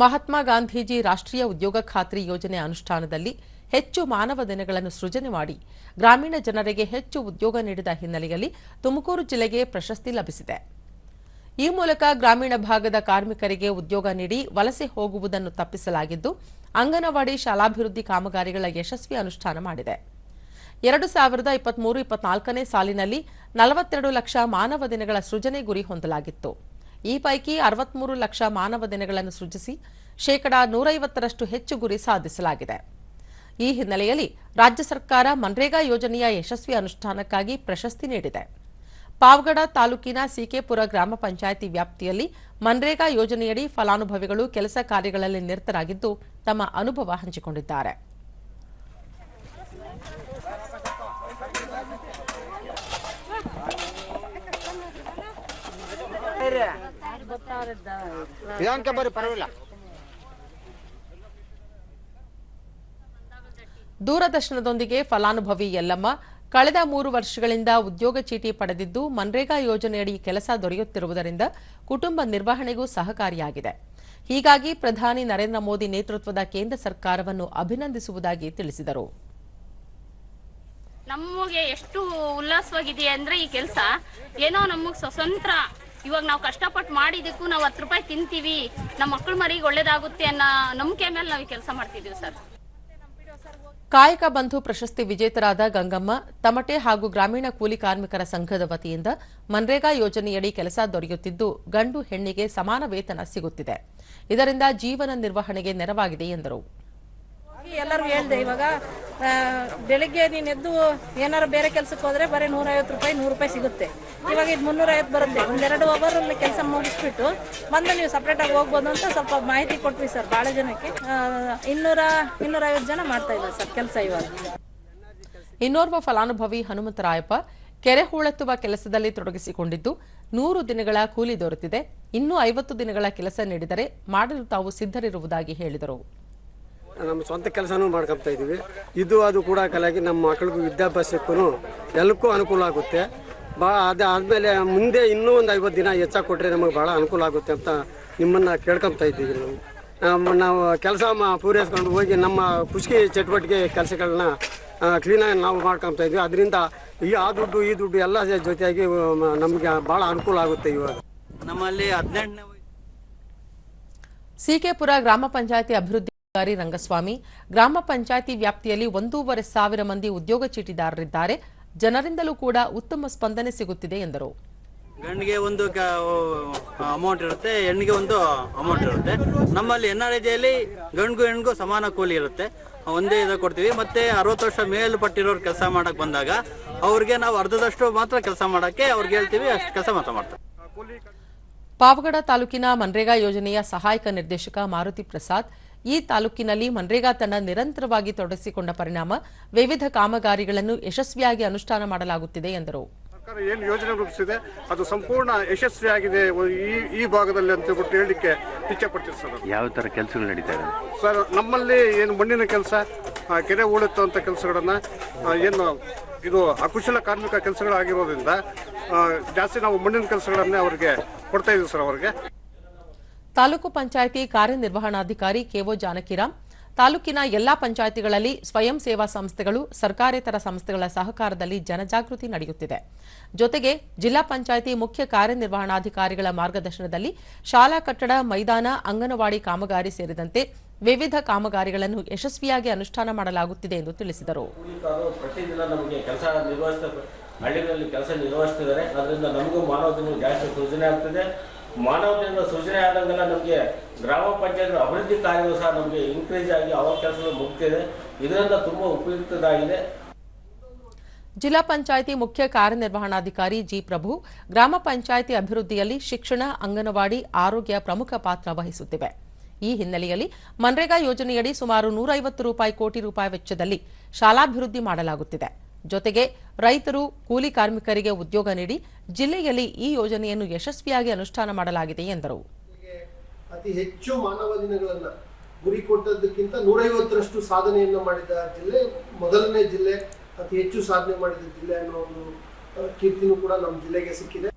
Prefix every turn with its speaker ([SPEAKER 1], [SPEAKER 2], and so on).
[SPEAKER 1] ಮಹಾತ್ಮ ಗಾಂಧೀಜಿ ರಾಷ್ಟ್ರೀಯ ಉದ್ಯೋಗ ಖಾತ್ರಿ ಯೋಜನೆ ಅನುಷ್ಠಾನದಲ್ಲಿ ಹೆಚ್ಚು ಮಾನವ ದಿನಗಳನ್ನು ಸೃಜನೆ ಮಾಡಿ ಗ್ರಾಮೀಣ ಜನರಿಗೆ ಹೆಚ್ಚು ಉದ್ಯೋಗ ನೀಡಿದ ಹಿನ್ನೆಲೆಯಲ್ಲಿ ತುಮಕೂರು ಜಿಲ್ಲೆಗೆ ಪ್ರಶಸ್ತಿ ಲಭಿಸಿದೆ. ಈ ಮೂಲಕ ಗ್ರಾಮೀಣ ಭಾಗದ ಕಾರ್ಮಿಕರಿಗೆ ಉದ್ಯೋಗ ನೀಡಿ ವಲಸೆ ಹೋಗುವುದನ್ನು ತಪ್ಪಿಸಲಾಗಿದ್ದು, ಅಂಗನವಾಡಿ ಶಾಲಾಭಿವೃದ್ಧಿ ಕಾಮಗಾರಿಗಳ ಯಶಸ್ವಿ ಅನುಷ್ಠಾನ ಮಾಡಿದೆ. ಎರಡು ಸಾವಿರದ ಇಪ್ಪತ್ಮೂರು, ಇಪ್ಪತ್ನಾಲ್ಕನೇ ಸಾಲಿನಲ್ಲಿ ನಲವತ್ತೆರಡು ಲಕ್ಷ ಮಾನವ ದಿನಗಳ ಸೃಜನೆ ಗುರಿ ಹೊಂದಲಾಗಿತ್ತು. ಈ ಪೈಕಿ ಅರವತ್ಮೂರು ಲಕ್ಷ ಮಾನವ ದಿನಗಳನ್ನು ಸೃಜಿಸಿ ಶೇಕಡಾ ನೂರೈವತ್ತರಷ್ಟು ಹೆಚ್ಚು ಗುರಿ ಸಾಧಿಸಲಾಗಿದೆ. ಈ ಹಿನ್ನೆಲೆಯಲ್ಲಿ ರಾಜ್ಯ ಸರ್ಕಾರ ಮನ್ರೇಗಾ ಯೋಜನೆಯ ಯಶಸ್ವಿ ಅನುಷ್ಠಾನಕ್ಕಾಗಿ ಪ್ರಶಸ್ತಿ ನೀಡಿದೆ. ಪಾವಗಡ ತಾಲೂಕಿನ ಸಿಕೆಪುರ ಗ್ರಾಮ ಪಂಚಾಯಿತಿ ವ್ಯಾಪ್ತಿಯಲ್ಲಿ ಮನ್ರೇಗಾ ಯೋಜನೆಯಡಿ ಫಲಾನುಭವಿಗಳು ಕೆಲಸ ಕಾರ್ಯಗಳಲ್ಲಿ ನಿರತರಾಗಿದ್ದು ತಮ್ಮ ಅನುಭವ ಹಂಚಿಕೊಂಡಿದ್ದಾರೆ.
[SPEAKER 2] ಇದಕ್ಕೆ ಬರ್ರಿ ಪರವಾಗಿಲ್ಲ.
[SPEAKER 1] ದೂರದರ್ಶನದೊಂದಿಗೆ ಫಲಾನುಭವಿ ಯಲ್ಲಮ್ಮ ಕಳೆದ ಮೂರು ವರ್ಷಗಳಿಂದ ಉದ್ಯೋಗ ಚೀಟಿ ಪಡೆದಿದ್ದು ಮನ್ರೇಗಾ ಯೋಜನೆಯಡಿ ಕೆಲಸ ದೊರೆಯುತ್ತಿರುವುದರಿಂದ ಕುಟುಂಬ ನಿರ್ವಹಣೆಗೂ ಸಹಕಾರಿಯಾಗಿದೆ. ಹೀಗಾಗಿ ಪ್ರಧಾನಿ ನರೇಂದ್ರ ಮೋದಿ ನೇತೃತ್ವದ ಕೇಂದ್ರ ಸರ್ಕಾರವನ್ನು ಅಭಿನಂದಿಸುವುದಾಗಿ ತಿಳಿಸಿದರು.
[SPEAKER 3] ನಮಗೆ ಎಷ್ಟು ಉಲ್ಲಾಸವಾಗಿದೆ ಅಂದ್ರೆ ಈ ಕೆಲಸ ಏನೋ ನಮಗೆ ಸ್ವತಂತ್ರ ಇವಾಗ ನಾವು ಕಷ್ಟಪಟ್ಟು ಮಾಡಿದಕ್ಕೂ ನಾವು ಹತ್ತು ರೂಪಾಯಿ ತಿಂತೀವಿ. ನಮ್ಮ ಮಕ್ಕಳು ಮರಿಗೆ ಒಳ್ಳೇದಾಗುತ್ತೆ ಅನ್ನೋ ನಂಬಿಕೆ ಮೇಲೆ ನಾವು ಕೆಲಸ ಮಾಡ್ತಿದ್ದೀವಿ ಸರ್.
[SPEAKER 1] ಕಾಯಕ ಬಂಧು ಪ್ರಶಸ್ತಿ ವಿಜೇತರಾದ ಗಂಗಮ್ಮ, ತಮಟೆ ಹಾಗೂ ಗ್ರಾಮೀಣ ಕೂಲಿ ಕಾರ್ಮಿಕರ ಸಂಘದ ವತಿಯಿಂದ ಮನ್ರೇಗಾ ಯೋಜನೆಯಡಿ ಕೆಲಸ ದೊರೆಯುತ್ತಿದ್ದು, ಗಂಡು ಹೆಣ್ಣಿಗೆ ಸಮಾನ ವೇತನ ಸಿಗುತ್ತಿದೆ. ಇದರಿಂದ ಜೀವನ ನಿರ್ವಹಣೆಗೆ ನೆರವಾಗಿದೆ ಎಂದರು.
[SPEAKER 4] ಎಲ್ಲರಿಗೂ ಹೇಳ್ದೆ ಇವಾಗ ಬೆಳಿಗ್ಗೆ ನೀನು ಎದ್ದು ಏನಾರು ಬೇರೆ ಕೆಲಸಕ್ಕೆ ಹೋದ್ರೆ ಬರೀ ನೂರೈವತ್ತು ರೂಪಾಯಿ, ನೂರು ರೂಪಾಯಿ ಸಿಗುತ್ತೆ. ಇವಾಗ ಇದು ಮುನ್ನೂರೈವತ್ತು ಬರುತ್ತೆ. ಒಂದೆರಡು ಅವರಲ್ಲಿ ಕೆಲಸ ಮುಗಿಸ್ಬಿಟ್ಟು ಬಂದು ನೀವು ಸಪ್ರೇಟಾಗಿ ಹೋಗ್ಬೋದು ಅಂತ ಸ್ವಲ್ಪ ಮಾಹಿತಿ ಕೊಟ್ವಿ ಸರ್ ಭಾಳ ಜನಕ್ಕೆ. ಇನ್ನೂರ, ಇನ್ನೂರೈವತ್ತು ಜನ ಮಾಡ್ತಾ ಇದ್ದಾರೆ ಸರ್ ಕೆಲಸ ಇವಾಗ.
[SPEAKER 1] ಇನ್ನೋರ್ವ ಫಲಾನುಭವಿ ಹನುಮಂತರಾಯಪ್ಪ ಕೆರೆ ಹೂಳೆತ್ತುವ ಕೆಲಸದಲ್ಲಿ ತೊಡಗಿಸಿಕೊಂಡಿದ್ದು, ನೂರು ದಿನಗಳ ಕೂಲಿ ದೊರೆತಿದೆ. ಇನ್ನೂ ಐವತ್ತು ದಿನಗಳ ಕೆಲಸ ನೀಡಿದರೆ ಮಾಡಲು ತಾವು ಸಿದ್ಧರಿರುವುದಾಗಿ ಹೇಳಿದರು.
[SPEAKER 5] ನಮ್ಮ ಸ್ವಂತ ಕೆಲಸನೂ ಮಾಡ್ಕೊತಾ ಇದ್ದೀವಿ. ಇದು ಅದು ಕೂಡ ಕಲಾಗಿ ನಮ್ಮ ಮಕ್ಕಳಿಗೂ ವಿದ್ಯಾಭ್ಯಾಸಕ್ಕೂ ಎಲ್ಲಕ್ಕೂ ಅನುಕೂಲ ಆಗುತ್ತೆ. ಬಾ ಅದು ಆದಮೇಲೆ ಮುಂದೆ ಇನ್ನೂ ಒಂದು ಐವತ್ತು ದಿನ ಹೆಚ್ಚಾಗಿ ಕೊಟ್ಟರೆ ನಮಗೆ ಭಾಳ ಅನುಕೂಲ ಆಗುತ್ತೆ ಅಂತ ನಿಮ್ಮನ್ನು ಕೇಳ್ಕೊತಾ ಇದ್ದೀವಿ ನಾವು. ನಾವು ಕೆಲಸ ಪೂರೈಸ್ಕೊಂಡು ಹೋಗಿ ನಮ್ಮ ಖುಷಿ ಚಟುವಟಿಕೆ ಕೆಲಸಗಳನ್ನ ಕ್ಲೀನಾಗಿ ನಾವು ಮಾಡ್ಕೊತಾ ಇದ್ವಿ ಅದರಿಂದ ಈ ಆ ದುಡ್ಡು ಈ ದುಡ್ಡು ಎಲ್ಲ ಜೊತೆಯಾಗಿ ನಮಗೆ ಭಾಳ ಅನುಕೂಲ ಆಗುತ್ತೆ ಇವಾಗ.
[SPEAKER 6] ನಮ್ಮಲ್ಲಿ ಹದಿನೆಂಟನೇ
[SPEAKER 1] ಸಿಕೆಪುರ ಗ್ರಾಮ ಪಂಚಾಯಿತಿ ಅಭಿವೃದ್ಧಿಕಾರಿ ರಂಗಸ್ವಾಮಿ ಗ್ರಾಮ ಪಂಚಾಯಿತಿ ವ್ಯಾಪ್ತಿಯಲ್ಲಿ ಒಂದೂವರೆ ಸಾವಿರ ಮಂದಿ ಉದ್ಯೋಗ ಚೀಟಿದಾರರಿದ್ದಾರೆ. ಜನರಿಂದಲೂ ಕೂಡ ಉತ್ತಮ ಸ್ಪಂದನೆ ಸಿಗುತ್ತಿದೆ ಎಂದರು.
[SPEAKER 6] ಗಂಡಿಗೆ ಒಂದು ಅಮೌಂಟ್ ಇರುತ್ತೆ ಹೆಣ್ಣಿಗೆ ಒಂದು ಅಮೌಂಟ್ ಇರುತ್ತೆ. ನಮ್ಮಲ್ಲಿ ಎನ್ ಆರ್ ಐಜಿಯಲ್ಲಿ ಗಂಡಿಗೂ ಹೆಣ್ಣಿಗೂ ಸಮಾನ ಕೂಲಿ ಇರುತ್ತೆ. ಒಂದೇ ಇದು ಕೊಡ್ತೀವಿ. ಮತ್ತೆ ಅರವತ್ತು ವರ್ಷ ಮೇಲ್ಪಟ್ಟಿರೋರು ಕೆಲಸ ಮಾಡಕ್ ಬಂದಾಗ ಅವ್ರಿಗೆ ನಾವು ಅರ್ಧದಷ್ಟು ಮಾತ್ರ ಕೆಲಸ ಮಾಡಕ್ಕೆ ಅವ್ರಿಗೆ ಹೇಳ್ತೀವಿ ಅಷ್ಟು ಕೆಲಸ ಮಾತ್ರ ಮಾಡ್ತಾರೆ.
[SPEAKER 1] ಪಾವಗಡ ತಾಲೂಕಿನ ಮನ್ರೇಗಾ ಯೋಜನೆಯ ಸಹಾಯಕ ನಿರ್ದೇಶಕ ಮಾರುತಿ ಪ್ರಸಾದ್ ಈ ತಾಲೂಕಿನಲ್ಲಿ ಮನ್ರೇಗಾ ತಂಡ ನಿರಂತರವಾಗಿ ತೊಡಗಿಸಿಕೊಂಡ ಪರಿಣಾಮ ವಿವಿಧ ಕಾಮಗಾರಿಗಳನ್ನು ಯಶಸ್ವಿಯಾಗಿ ಅನುಷ್ಠಾನ ಮಾಡಲಾಗುತ್ತಿದೆ ಎಂದರು.
[SPEAKER 7] ಸರ್ಕಾರ ಏನು ಯೋಜನೆ ರೂಪಿಸಿದೆ ಅದು ಸಂಪೂರ್ಣ ಯಶಸ್ವಿಯಾಗಿದೆ ಈ ಈ ಭಾಗದಲ್ಲಿ ಅಂತ ಹೇಳ್ಬಿಟ್ಟು ಹೇಳಲಿಕ್ಕೆ ಇಚ್ಛೆ ಪಡ್ತೀವಿ ಸರ್.
[SPEAKER 8] ಯಾವ ಥರ ಕೆಲಸಗಳು ನಡೀತಾ ಇದೆ?
[SPEAKER 7] ಸರ್ ನಮ್ಮಲ್ಲಿ ಏನು ಮಣ್ಣಿನ ಕೆಲಸ ಕೆರೆ ಉಳುತ್ತಂಥ ಕೆಲಸಗಳನ್ನು ಏನು ಇದು ಅಕುಶಲ ಕಾರ್ಮಿಕ ಕೆಲಸಗಳಾಗಿರೋದ್ರಿಂದ ಆ, ಜಾಸ್ತಿ ನಾವು ಮಣ್ಣಿನ ಕೆಲಸಗಳನ್ನೇ ಅವರಿಗೆ ಕೊಡ್ತಾ ಇದೀವಿ ಸರ್ ಅವರಿಗೆ.
[SPEAKER 1] ತಾಲೂಕು ಪಂಚಾಯಿತಿ ಕಾರ್ಯನಿರ್ವಹಣಾಧಿಕಾರಿ ಕೆಒ ಜಾನಕಿರಾಮ್, ತಾಲೂಕಿನ ಎಲ್ಲಾ ಪಂಚಾಯಿತಿಗಳಲ್ಲಿ ಸ್ವಯಂ ಸೇವಾ ಸಂಸ್ಥೆಗಳು, ಸರ್ಕಾರೇತರ ಸಂಸ್ಥೆಗಳ ಸಹಕಾರದಲ್ಲಿ ಜನಜಾಗೃತಿ ನಡೆಯುತ್ತಿದೆ. ಜೊತೆಗೆ ಜಿಲ್ಲಾ ಪಂಚಾಯಿತಿ ಮುಖ್ಯ ಕಾರ್ಯನಿರ್ವಹಣಾಧಿಕಾರಿಗಳ ಮಾರ್ಗದರ್ಶನದಲ್ಲಿ ಶಾಲಾ ಕಟ್ಟಡ, ಮೈದಾನ, ಅಂಗನವಾಡಿ ಕಾಮಗಾರಿ ಸೇರಿದಂತೆ ವಿವಿಧ ಕಾಮಗಾರಿಗಳನ್ನು ಯಶಸ್ವಿಯಾಗಿ ಅನುಷ್ಠಾನ ಮಾಡಲಾಗುತ್ತಿದೆ ಎಂದು ತಿಳಿಸಿದರು.
[SPEAKER 9] ಹಳ್ಳಿಗಳಲ್ಲಿ ಕೆಲಸ ನಿರ್ವಹಿಸ್ತಿದ್ದಾರೆ. ಅದರಿಂದ ನಮಗೂ ಮಾನವ ಜಾಸ್ತಿ ಸೃಜನೆ ಆಗ್ತಿದೆ. ಮಾನವ ಸೂಚನೆ ಆದಂಗೆಲ್ಲ ನಮಗೆ ಗ್ರಾಮ ಪಂಚಾಯತ್ ಅಭಿವೃದ್ಧಿ ಕಾರ್ಯಗಳು ಸಹ ನಮಗೆ ಇನ್ಕ್ರೀಸ್ ಆಗಿ ಅವರ ಕೆಲಸಗಳು ಮುಗ್ತಿದೆ ಇದರಿಂದ ತುಂಬಾ ಉಪಯುಕ್ತದಾಗಿದೆ.
[SPEAKER 1] ಜಿಲ್ಲಾ ಪಂಚಾಯಿತಿ ಮುಖ್ಯ ಕಾರ್ಯನಿರ್ವಹಣಾಧಿಕಾರಿ ಜಿ ಪ್ರಭು, ಗ್ರಾಮ ಪಂಚಾಯಿತಿ ಅಭಿವೃದ್ಧಿಯಲ್ಲಿ ಶಿಕ್ಷಣ, ಅಂಗನವಾಡಿ, ಆರೋಗ್ಯ ಪ್ರಮುಖ ಪಾತ್ರ ವಹಿಸುತ್ತಿವೆ. ಈ ಹಿನ್ನೆಲೆಯಲ್ಲಿ ಮನ್ರೇಗಾ ಯೋಜನೆಯಡಿ ಸುಮಾರು ನೂರೈವತ್ತು ರೂಪಾಯಿ ಕೋಟಿ ರೂಪಾಯಿ ವೆಚ್ಚದಲ್ಲಿ ಶಾಲಾಭಿವೃದ್ಧಿ ಮಾಡಲಾಗುತ್ತಿದೆ. ಜೊತೆಗೆ ರೈತರು ಕೂಲಿ ಕಾರ್ಮಿಕರಿಗೆ ಉದ್ಯೋಗ ನೀಡಿ ಜಿಲ್ಲೆಯಲ್ಲಿ ಈ ಯೋಜನೆಯನ್ನು ಯಶಸ್ವಿಯಾಗಿ ಅನುಷ್ಠಾನ ಮಾಡಲಾಗಿದೆ ಎಂದರು.
[SPEAKER 10] ಅತಿ ಹೆಚ್ಚು ಮಾನವ ದಿನಗಳನ್ನು ಗುರಿ ಕೊಟ್ಟದಕ್ಕಿಂತ ನೂರೈವತ್ತರಷ್ಟು ಸಾಧನೆಯನ್ನು ಮಾಡಿದ ಜಿಲ್ಲೆ, ಮೊದಲನೇ ಜಿಲ್ಲೆ, ಅತಿ ಹೆಚ್ಚು ಸಾಧನೆ ಮಾಡಿದ ಜಿಲ್ಲೆ ಅನ್ನೋ ಒಂದು ಕೀರ್ತಿನೂ ಕೂಡ ನಮ್ಮ ಜಿಲ್ಲೆಗೆ ಸಿಕ್ಕಿದೆ.